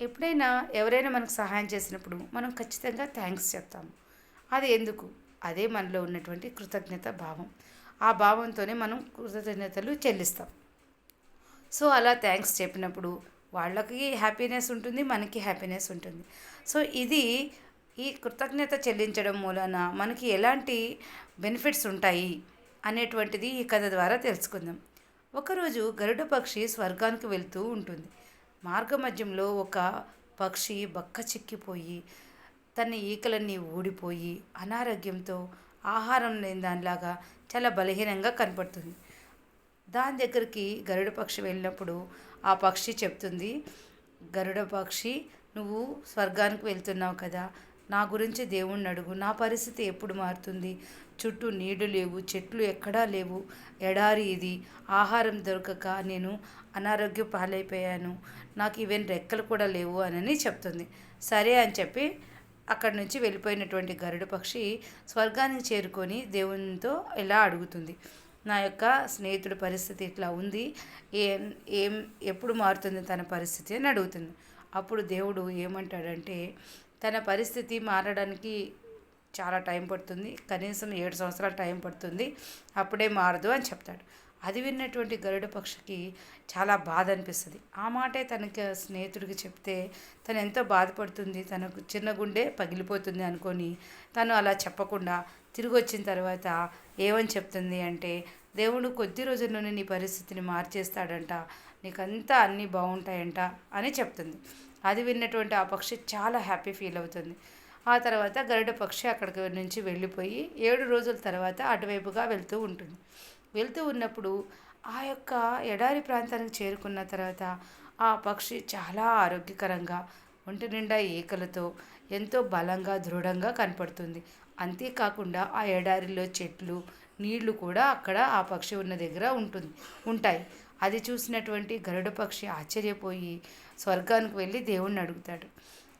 ఎప్పుడైనా ఎవరైనా మనకు సహాయం చేసినప్పుడు మనం ఖచ్చితంగా థ్యాంక్స్ చెప్తాము. అది ఎందుకు? అదే మనలో ఉన్నటువంటి కృతజ్ఞత భావం. ఆ భావంతోనే మనం కృతజ్ఞతలు చెల్లిస్తాం. సో అలా థ్యాంక్స్ చెప్పినప్పుడు వాళ్ళకి హ్యాపీనెస్ ఉంటుంది మనకి హ్యాపీనెస్ ఉంటుంది. సో ఇది ఈ కృతజ్ఞత చెల్లించడం మూలన మనకి ఎలాంటి బెనిఫిట్స్ ఉంటాయి అనేటువంటిది ఈ కథ ద్వారా తెలుసుకుందాం. ఒకరోజు గరుడ పక్షి స్వర్గానికి వెళ్తూ ఉంటుంది. మార్గమధ్యంలో ఒక పక్షి బక్క చిక్కిపోయి తన ఈకలన్నీ ఊడిపోయి అనారోగ్యంతో ఆహారం లేని దానిలాగా చాలా బలహీనంగా కనపడుతుంది. దాని దగ్గరికి గరుడ పక్షి వెళ్ళినప్పుడు ఆ పక్షి చెప్తుంది గరుడ పక్షి నువ్వు స్వర్గానికి వెళ్తున్నావు కదా నా గురించి దేవుణ్ణి అడుగు. నా పరిస్థితి ఎప్పుడు మారుతుంది? చుట్టూ నీడు లేవు చెట్లు ఎక్కడా లేవు. ఎడారి ఇది. ఆహారం దొరకక నేను అనారోగ్య పాలైపోయాను. నాకు ఈవెన్ రెక్కలు కూడా లేవు అని చెప్తుంది. సరే అని చెప్పి అక్కడి నుంచి వెళ్ళిపోయినటువంటి గరుడ పక్షి స్వర్గానికి చేరుకొని దేవునితో ఇలా అడుగుతుంది. నా యొక్క స్నేహితుడి పరిస్థితి ఇట్లా ఉంది. ఏం ఏం ఎప్పుడు మారుతుంది తన పరిస్థితి అని అడుగుతుంది. అప్పుడు దేవుడు ఏమంటాడంటే తన పరిస్థితి మారడానికి చాలా టైం పడుతుంది. కనీసం ఏడు సంవత్సరాలు టైం పడుతుంది. అప్పుడే మారదు అని చెప్తాడు. అది విన్నటువంటి గరుడ పక్షికి చాలా బాధ అనిపిస్తుంది. ఆ మాటే తనకి స్నేహితుడికి చెప్తే తను ఎంతో బాధపడుతుంది. తనకు చిన్న గుండె పగిలిపోతుంది అనుకొని తను అలా చెప్పకుండా తిరిగి వచ్చిన తర్వాత ఏమని చెప్తుంది అంటే దేవుడు కొద్ది రోజుల్లోనే నీ పరిస్థితిని మార్చేస్తాడంట. నీకంతా అన్నీ బాగుంటాయంట అని చెప్తుంది. అది విన్నటువంటి ఆ పక్షి చాలా హ్యాపీ ఫీల్ అవుతుంది. ఆ తర్వాత గరుడ పక్షి అక్కడికి నుంచి వెళ్ళిపోయి ఏడు రోజుల తర్వాత అటువైపుగా వెళ్తూ ఉంటుంది. వెళ్తూ ఉన్నప్పుడు ఆ యొక్క ఎడారి ప్రాంతానికి చేరుకున్న తర్వాత ఆ పక్షి చాలా ఆరోగ్యకరంగా ఒంటి నిండా ఈకలతో ఎంతో బలంగా దృఢంగా కనపడుతుంది. అంతేకాకుండా ఆ ఎడారిలో చెట్లు నీళ్ళు కూడా అక్కడ ఆ పక్షి ఉన్న దగ్గర ఉంటుంది ఉంటాయి. అది చూసినటువంటి గరుడ పక్షి ఆశ్చర్యపోయి స్వర్గానికి వెళ్ళి దేవుణ్ణి అడుగుతాడు.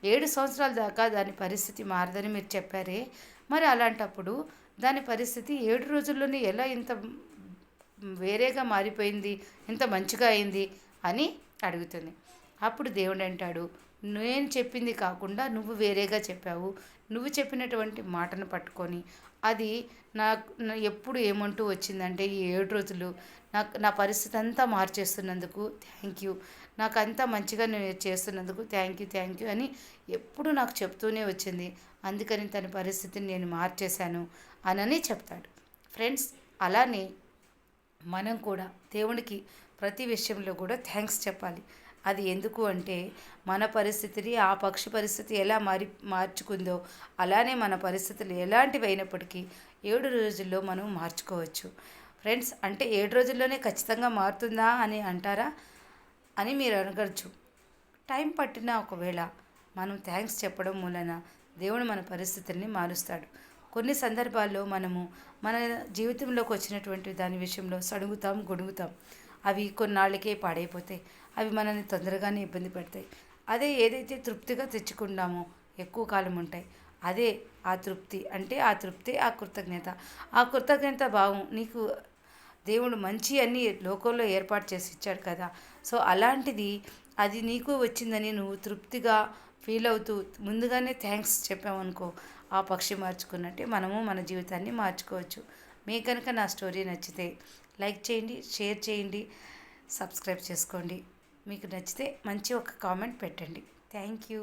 ఏడు సంవత్సరాల దాకా దాని పరిస్థితి మారదని మీరు చెప్పారే. మరి అలాంటప్పుడు దాని పరిస్థితి ఏడు రోజుల్లోనే ఎలా ఇంత వేరేగా మారిపోయింది ఇంత మంచిగా అయింది అని అడుగుతుంది. అప్పుడు దేవుడు అంటాడు నేను చెప్పింది కాకుండా నువ్వు వేరేగా చెప్పావు. నువ్వు చెప్పినటువంటి మాటను పట్టుకొని అది నాకు ఎప్పుడు ఏమంటూ వచ్చిందంటే ఈ ఏడు రోజులు నాకు నా పరిస్థితి అంతా మార్చేస్తున్నందుకు థ్యాంక్ యూ. నాకు అంతా మంచిగా నేను చేస్తున్నందుకు థ్యాంక్ యూ థ్యాంక్ యూ అని ఎప్పుడు నాకు చెప్తూనే వచ్చింది. అందుకని తన పరిస్థితిని నేను మార్చేశాను అనని చెప్తాడు. ఫ్రెండ్స్ అలానే మనం కూడా దేవునికి ప్రతి విషయంలో కూడా థ్యాంక్స్ చెప్పాలి. అది ఎందుకు అంటే మన పరిస్థితిని ఆ పక్షి పరిస్థితి ఎలా మారి మార్చుకుందో అలానే మన పరిస్థితులు ఎలాంటివి అయినప్పటికీ ఏడు రోజుల్లో మనం మార్చుకోవచ్చు. ఫ్రెండ్స్ అంటే ఏడు రోజుల్లోనే ఖచ్చితంగా మారుతుందా అని అంటారా? అని మీరు అనగచ్చు టైం పట్టినా ఒకవేళ మనం థ్యాంక్స్ చెప్పడం మూలన దేవుడు మన పరిస్థితుల్ని మారుస్తాడు. కొన్ని సందర్భాల్లో మనము మన జీవితంలోకి వచ్చినటువంటి దాని విషయంలో సడుగుతాం గొడుగుతాం. అవి కొన్నాళ్ళకే పాడైపోతాయి. అవి మనల్ని తొందరగానే ఇబ్బంది పెడతాయి. అదే ఏదైతే తృప్తిగా తెచ్చుకున్నామో ఎక్కువ కాలం ఉంటాయి అదే ఆ తృప్తి అంటే ఆ తృప్తి ఆ కృతజ్ఞత. ఆ కృతజ్ఞత భావం నీకు దేవుడు మంచి అన్ని లోకంలో ఏర్పాటు చేసి ఇచ్చాడు కదా. సో అలాంటిది అది నీకు వచ్చిందని నువ్వు తృప్తిగా ఫీల్ అవుతూ ముందుగానే థ్యాంక్స్ చెప్పామనుకో ఆ పక్షి మార్చుకున్నట్టే మనము మన జీవితాన్ని మార్చుకోవచ్చు. మీ కనుక నా స్టోరీ నచ్చితే లైక్ చేయండి షేర్ చేయండి సబ్స్క్రైబ్ చేసుకోండి. మీకు నచ్చితే మంచి ఒక కామెంట్ పెట్టండి. Thank you.